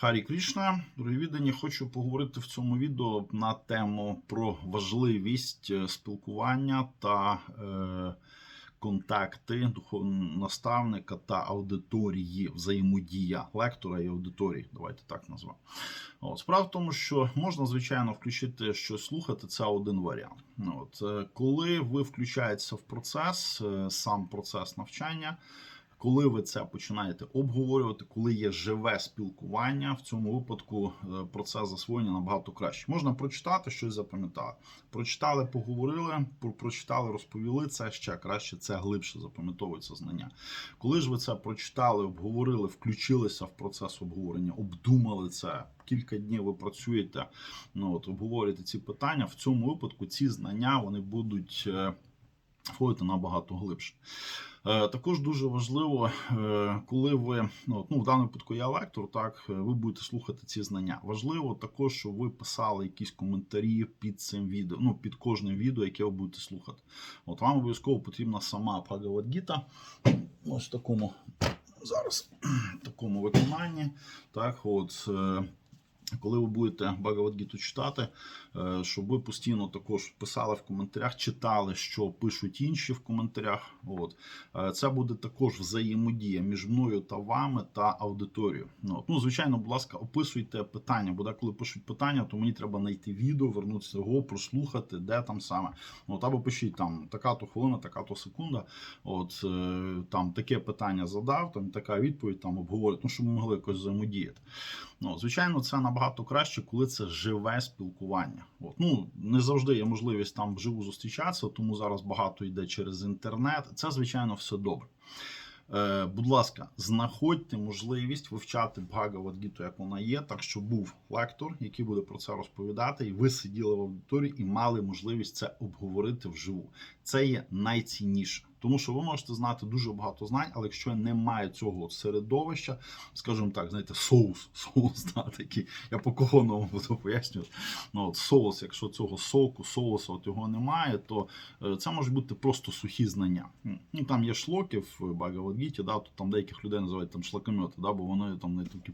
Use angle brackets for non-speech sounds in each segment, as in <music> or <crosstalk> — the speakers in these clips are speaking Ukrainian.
Харі Крішна, дорогі віддані, хочу поговорити в цьому відео на тему про важливість е, спілкування та е, контакти духовного наставника та аудиторії, взаємодія лектора і аудиторії. Давайте так назвемо. От, справа в тому, що можна, звичайно, включити щось слухати, це один варіант. От, е, коли ви включаєтеся в процес, е, сам процес навчання. Коли ви це починаєте обговорювати, коли є живе спілкування, в цьому випадку е, процес засвоєння набагато краще. Можна прочитати, щось запам'ятали. Прочитали, поговорили, про- прочитали, розповіли це ще краще, це глибше запам'ятовується знання. Коли ж ви це прочитали, обговорили, включилися в процес обговорення, обдумали це. Кілька днів ви працюєте, ну от обговорюєте ці питання. В цьому випадку ці знання вони будуть е, входити набагато глибше. Е, Також дуже важливо, е, коли ви ну, ну в даному випадку я лектор, так е, ви будете слухати ці знання. Важливо також, щоб ви писали якісь коментарі під цим відео, ну під кожним відео, яке ви будете слухати. От вам обов'язково потрібна сама Бхагавадгіта. Ось в такому зараз в такому виконанні. Так, от. Коли ви будете Багавадгіту читати, е, щоб ви постійно також писали в коментарях, читали, що пишуть інші в коментарях. От Е, це буде також взаємодія між мною та вами та аудиторією. Ну, от. ну звичайно, будь ласка, описуйте питання, бо коли пишуть питання, то мені треба знайти відео, вернутися його, прослухати, де там саме. От або пишіть там така-то хвилина, така-то секунда. От е, там таке питання задав, там така відповідь там обговорити, ну щоб ми могли якось взаємодіяти. Ну, звичайно, це набагато краще, коли це живе спілкування. От. Ну, не завжди є можливість там вживу зустрічатися, тому зараз багато йде через інтернет. Це, звичайно, все добре. Е, будь ласка, знаходьте можливість вивчати Бхагавадгіту, як вона є, так що був лектор, який буде про це розповідати, і ви сиділи в аудиторії і мали можливість це обговорити вживу. Це є найцінніше. Тому що ви можете знати дуже багато знань, але якщо немає цього середовища, скажімо так, знаєте, соус, <laughs> соус, да, такий, я по кохоному буду пояснювати. Ну, от соус, якщо цього соку, соусу от його немає, то е, це можуть бути просто сухі знання. Ну, там є шлоки в Багавадгіті, да, то там деяких людей називають там шлакомети, да, бо вони там не такі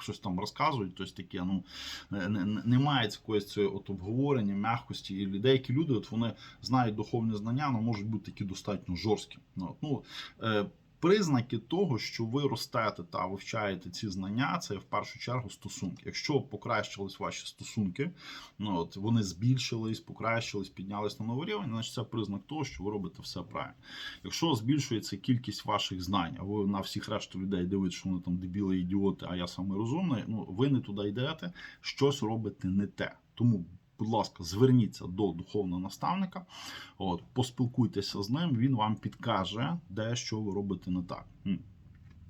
щось там розказують, тобто таке, ну, не- не- немає якоїсь цієї от обговорення, м'якості. І деякі люди, от вони знають духовні знання, але можуть бути такі достатньо жорсткі. Ну, ну, е, Признаки того, що ви ростете та вивчаєте ці знання, це в першу чергу стосунки. Якщо покращились ваші стосунки, ну от вони збільшились, покращились, піднялись на новий рівень, значить це признак того, що ви робите все правильно. Якщо збільшується кількість ваших знань, а ви на всіх решту людей дивитесь, що вони там дебіли, ідіоти, а я саме розумний, ну ви не туди йдете, щось робите не те. Тому. Будь ласка, зверніться до духовного наставника, от, поспілкуйтеся з ним, він вам підкаже, де що ви робите не так.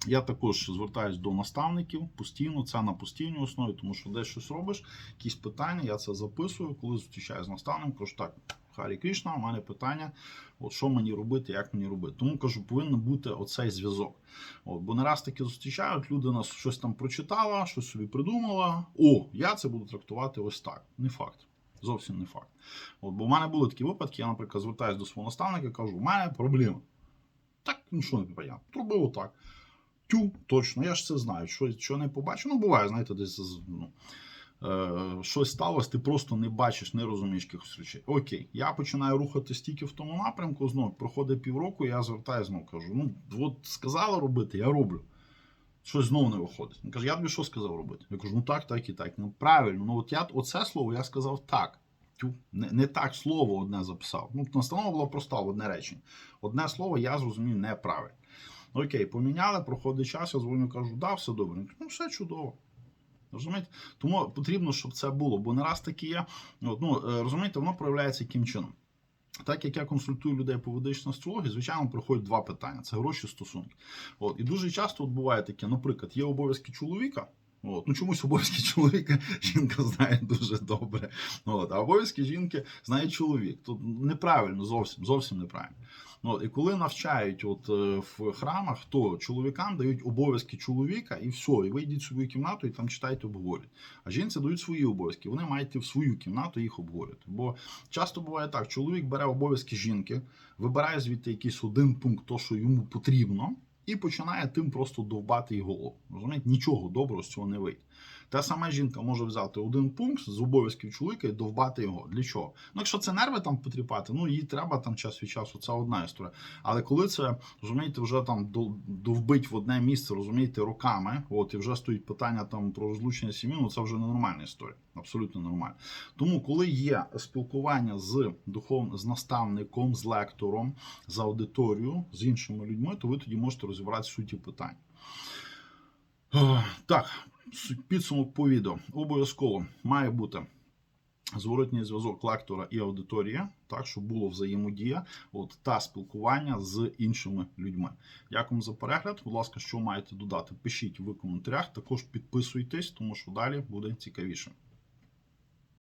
Я також звертаюсь до наставників постійно, це на постійній основі, тому що десь щось робиш, якісь питання, я це записую, коли зустрічаюся з наставником, кажу, так, Харі Крішна, у мене питання, от що мені робити, як мені робити. Тому кажу, повинен бути оцей зв'язок. От, бо не раз таки зустрічають, людина щось там прочитала, щось собі придумала. О, я це буду трактувати ось так. Не факт. Зовсім не факт. От, бо в мене були такі випадки, я, наприклад, звертаюся до свого наставника і кажу, у мене проблема. Так, ну що не понятно. Зробив отак. Тю, точно, я ж це знаю. Що, що не побачу. Ну, буває, знаєте, десь ну, е, щось сталося, ти просто не бачиш, не розумієш якихось речей. Окей, я починаю рухатись тільки в тому напрямку. Знову проходить півроку, я звертаю знову кажу: ну, от сказали робити, я роблю. Щось знову не виходить. Він каже, я тобі що сказав робити? Я кажу, ну так, так і так. Ну правильно, ну от я оце слово я сказав так. Тю, не, не так слово одне записав. Ну, настанова була проста одне речення. Одне слово я зрозумів неправильно. Окей, поміняли, проходить час, я дзвоню, кажу, да, все добре. Ну все чудово. Розумієте? Тому потрібно, щоб це було, бо не раз таке є. Ну, е, розумієте, воно проявляється яким чином. Так як я консультую людей по ведичній астрології, звичайно, приходять два питання: це гроші стосунки. От, і дуже часто от буває таке, наприклад, є обов'язки чоловіка. От, ну чомусь обов'язки чоловіка <laughs> жінка знає дуже добре. От, а обов'язки жінки знає чоловік. Тут неправильно, зовсім зовсім неправильно. От, і коли навчають от, е, в храмах, то чоловікам дають обов'язки чоловіка, і все, і ви йдіть в свою кімнату і там читайте, обговорюйте. А жінці дають свої обов'язки. Вони мають в свою кімнату їх обговорювати. Бо часто буває так: чоловік бере обов'язки жінки, вибирає звідти якийсь один пункт, то що йому потрібно. І починає тим просто довбати їй голову. Розумієте, нічого доброго з цього не вийде. Та сама жінка може взяти один пункт з обов'язків чоловіка і довбати його. Для чого? Ну, якщо це нерви там потріпати, ну їй треба там час від часу, це одна історія. Але коли це розумієте, вже там довбить в одне місце, розумієте, роками, от і вже стоїть питання там про розлучення сім'ї, ну це вже ненормальна історія, абсолютно нормально. Тому, коли є спілкування з духовним з наставником, з лектором, з аудиторією, з іншими людьми, то ви тоді можете розібрати суті питань. Е, Так, підсумок по відео. Обов'язково має бути зворотній зв'язок лектора і аудиторії, так, щоб було взаємодія от, та спілкування з іншими людьми. Дякую за перегляд. Будь ласка, що маєте додати? Пишіть в коментарях. Також підписуйтесь, тому що далі буде цікавіше.